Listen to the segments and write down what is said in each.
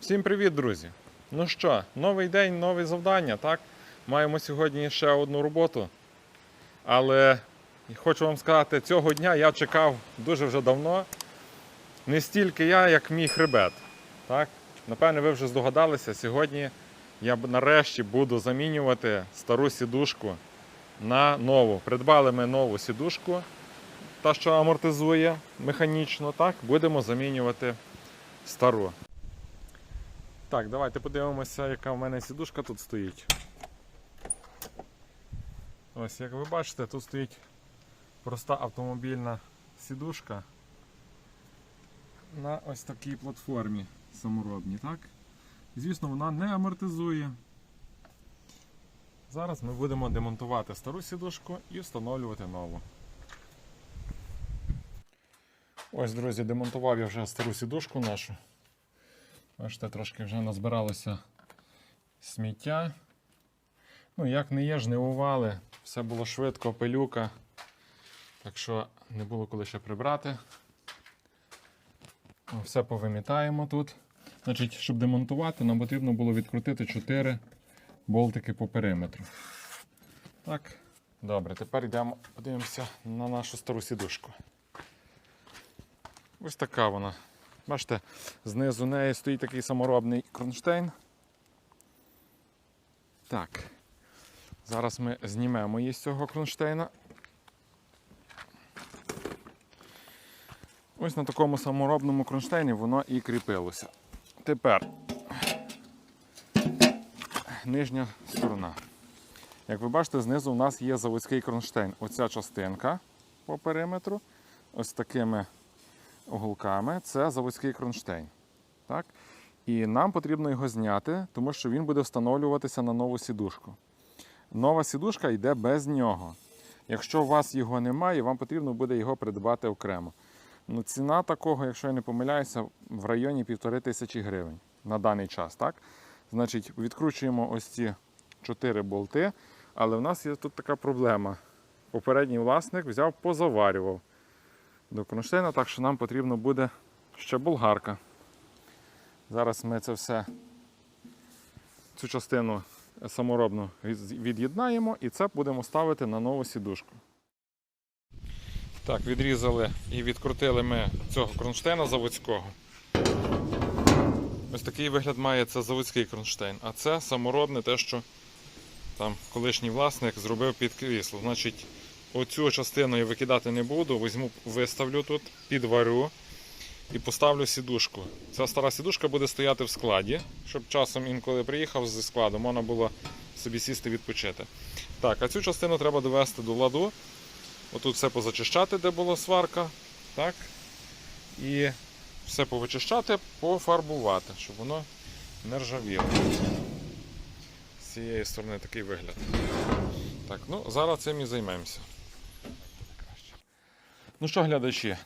Всім привіт, друзі! Ну що, новий день, нове завдання, так? Маємо сьогодні ще одну роботу. Але хочу вам сказати, цього дня я чекав дуже вже давно. Не стільки я, як мій хребет. Так? Напевне, ви вже здогадалися, сьогодні я нарешті буду замінювати стару сідушку на нову. Придбали ми нову сідушку, та, що амортизує механічно, так? Будемо замінювати стару. Так, давайте подивимося, яка в мене сідушка тут стоїть. Ось, як ви бачите, тут стоїть проста автомобільна сідушка на ось такій платформі саморобній, так? Звісно, вона не амортизує. Зараз ми будемо демонтувати стару сідушку і встановлювати нову. Ось, друзі, демонтував я вже стару сідушку нашу. Бачите, трошки вже назбиралося сміття. Ну, як не є, жнивували. Все було швидко, пилюка. Так що не було коли ще прибрати. Все повимітаємо тут. Значить, щоб демонтувати, нам потрібно було відкрутити 4 болтики по периметру. Так, добре, тепер йдемо, подивимося на нашу стару сідушку. Ось така вона. Бачите, знизу неї стоїть такий саморобний кронштейн. Так. Зараз ми знімемо її з цього кронштейна. Ось на такому саморобному кронштейні воно і кріпилося. Тепер нижня сторона. Як ви бачите, знизу у нас є заводський кронштейн. Оця частинка по периметру, ось такими уголками, це заводський кронштейн. Так? І нам потрібно його зняти, тому що він буде встановлюватися на нову сідушку. Нова сідушка йде без нього. Якщо у вас його немає, вам потрібно буде його придбати окремо. Ну, ціна такого, якщо я не помиляюся, в районі півтори тисячі гривень на даний час. Так? Значить, відкручуємо ось ці чотири болти, але в нас є тут така проблема. Попередній власник взяв, позаварював до кронштейна, так що нам потрібно буде ще болгарка. Зараз ми це все, цю частину саморобну від'єднаємо і це будемо ставити на нову сідушку. Так, відрізали і відкрутили ми цього кронштейна заводського. Ось такий вигляд має це заводський кронштейн, а це саморобне те, що там колишній власник зробив під крісло. Значить, оцю частину я викидати не буду, візьму, виставлю тут, підварю і поставлю сідушку. Ця стара сідушка буде стояти в складі, щоб часом інколи приїхав зі складу, можна було собі сісти відпочити. Так, а цю частину треба довести до ладу. Отут все позачищати, де була сварка. Так. І все повичищати, пофарбувати, щоб воно не ржавіло. З цієї сторони такий вигляд. Так, ну зараз цим і займемося. Ну що, глядачі,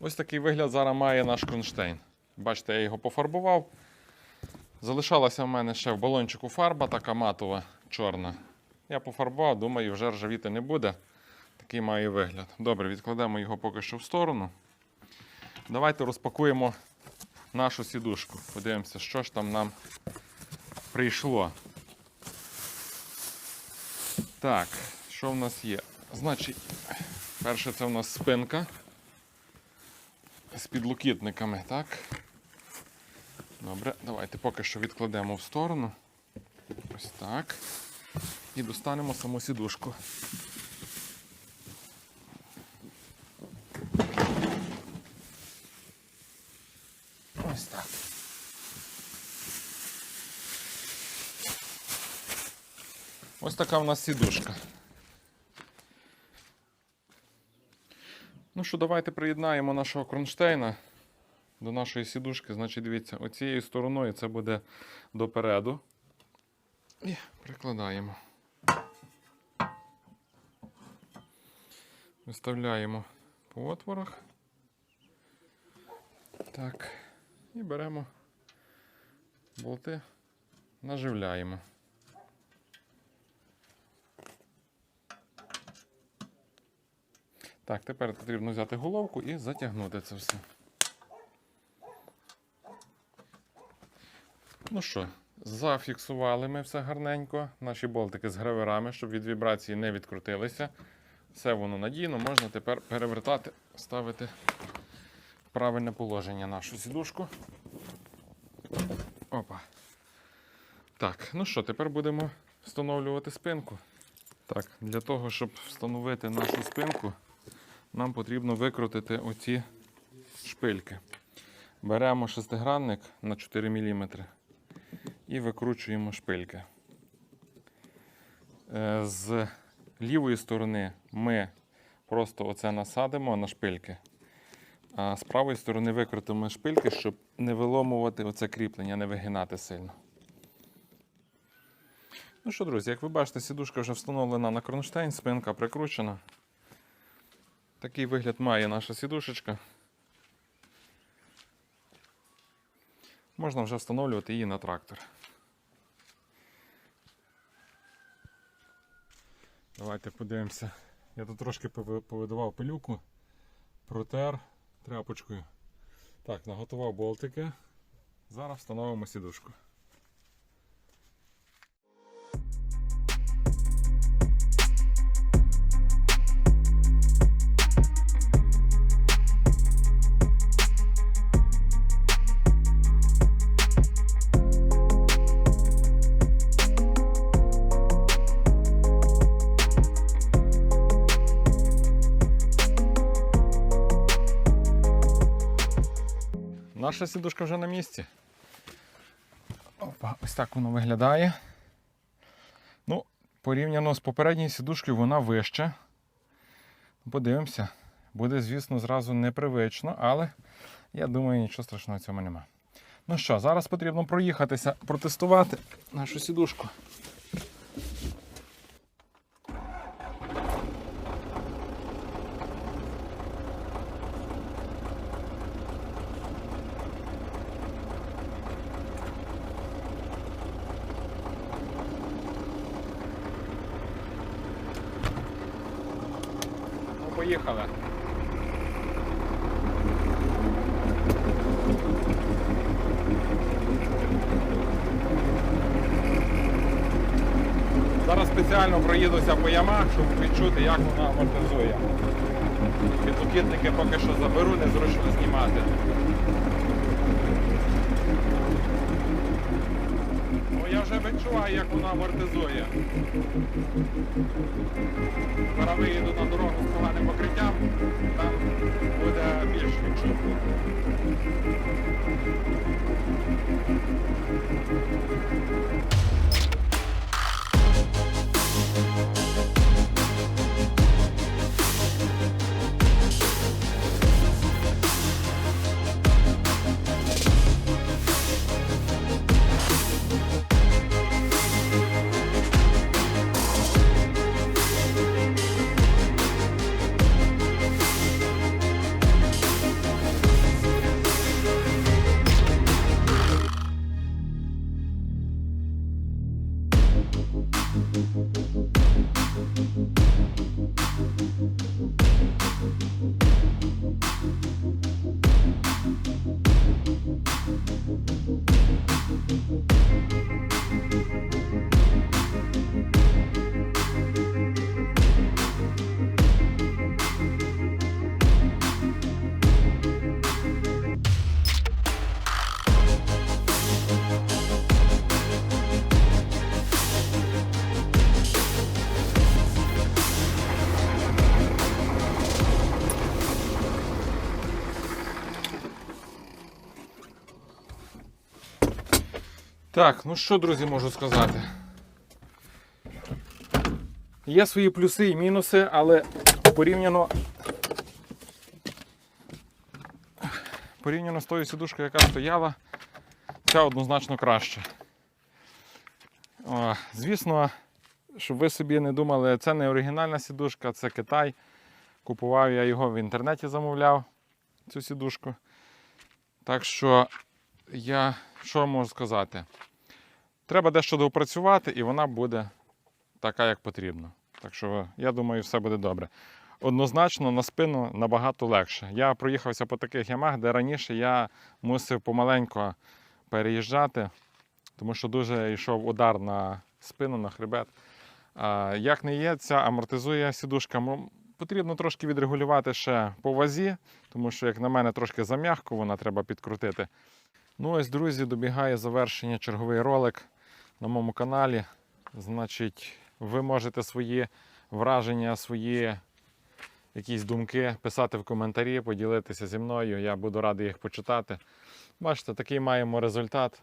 ось такий вигляд зараз має наш кронштейн. Бачите, я його пофарбував. Залишалася в мене ще в балончику фарба, така матова, чорна. Я пофарбував, думаю, вже ржавіти не буде. Такий має вигляд. Добре, відкладемо його поки що в сторону. Давайте розпакуємо нашу сідушку. Подивимося, що ж там нам прийшло. Так, що в нас є? Значить, перше це в нас спинка з підлокітниками, так? Добре, давайте поки що відкладемо в сторону. Ось так. І достанемо саму сідушку. Ось так. Ось така в нас сідушка. Ну що, давайте приєднаємо нашого кронштейна до нашої сідушки. Значить, дивіться, оцією стороною це буде допереду. І прикладаємо. Виставляємо по отворах. Так. І беремо болти, наживляємо. Так, тепер потрібно взяти головку і затягнути це все. Ну що, зафіксували ми все гарненько. Наші болтики з граверами, щоб від вібрації не відкрутилися. Все воно надійно, можна тепер перевертати, ставити в правильне положення нашу сідушку. Опа. Так, ну що, тепер будемо встановлювати спинку. Так, для того, щоб встановити нашу спинку, нам потрібно викрутити оці шпильки. Беремо шестигранник на 4 мм і викручуємо шпильки. Е, З лівої сторони ми просто оце насадимо на шпильки, а з правої сторони викрутимо шпильки, щоб не виломувати оце кріплення, не вигинати сильно. Ну що, друзі, як ви бачите, сідушка вже встановлена на кронштейн, спинка прикручена. Такий вигляд має наша сідушечка. Можна вже встановлювати її на трактор. Давайте подивимося. Я тут трошки пови- повидавав пилюку, протер тряпочкою. Так, наготував болтики. Зараз встановимо сідушку. Наша сідушка вже на місці. Опа, ось так воно виглядає. Ну, порівняно з попередньою сідушкою вона вища. Подивимося. Буде, звісно, зразу непривично, але я думаю, нічого страшного в цьому нема. Ну що, зараз потрібно проїхатися, протестувати нашу сідушку. Поїхали. Зараз спеціально проїдуся по ямах, щоб відчути, як вона амортизує. Підлокітники поки що заберу, незручно знімати. Я вже відчуваю, як вона амортизує. Зараз виїду на дорогу з поганим покриттям, там Так, ну що, друзі, можу сказати. Є свої плюси і мінуси, але порівняно. Порівняно з тою сідушкою, яка стояла, ця однозначно краще. О, звісно, щоб ви собі не думали, це не оригінальна сідушка, це Китай. Купував я його в інтернеті, замовляв цю сідушку. Так що я що можу сказати? Треба дещо доопрацювати, і вона буде така, як потрібно. Так що я думаю, все буде добре. Однозначно на спину набагато легше. Я проїхався по таких ямах, де раніше я мусив помаленько переїжджати. тому що дуже йшов удар на спину, на хребет. Як не є, ця амортизує сідушка. Потрібно трошки відрегулювати ще по вазі, тому що, як на мене, трошки зам'ягко, вона треба підкрутити. Ну ось, друзі, добігає завершення черговий ролик на моєму каналі. Значить, ви можете свої враження, свої якісь думки писати в коментарі, поділитися зі мною. Я буду радий їх почитати. Бачите, такий маємо результат.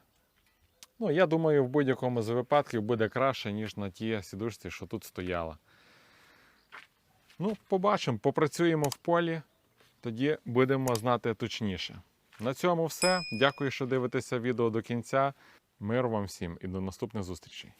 Ну, я думаю, в будь-якому з випадків буде краще, ніж на тій сідушці, що тут стояла. Ну, побачимо, попрацюємо в полі, тоді будемо знати точніше. На цьому все. Дякую, що дивитеся відео до кінця. Миру вам всім і до наступних зустрічей.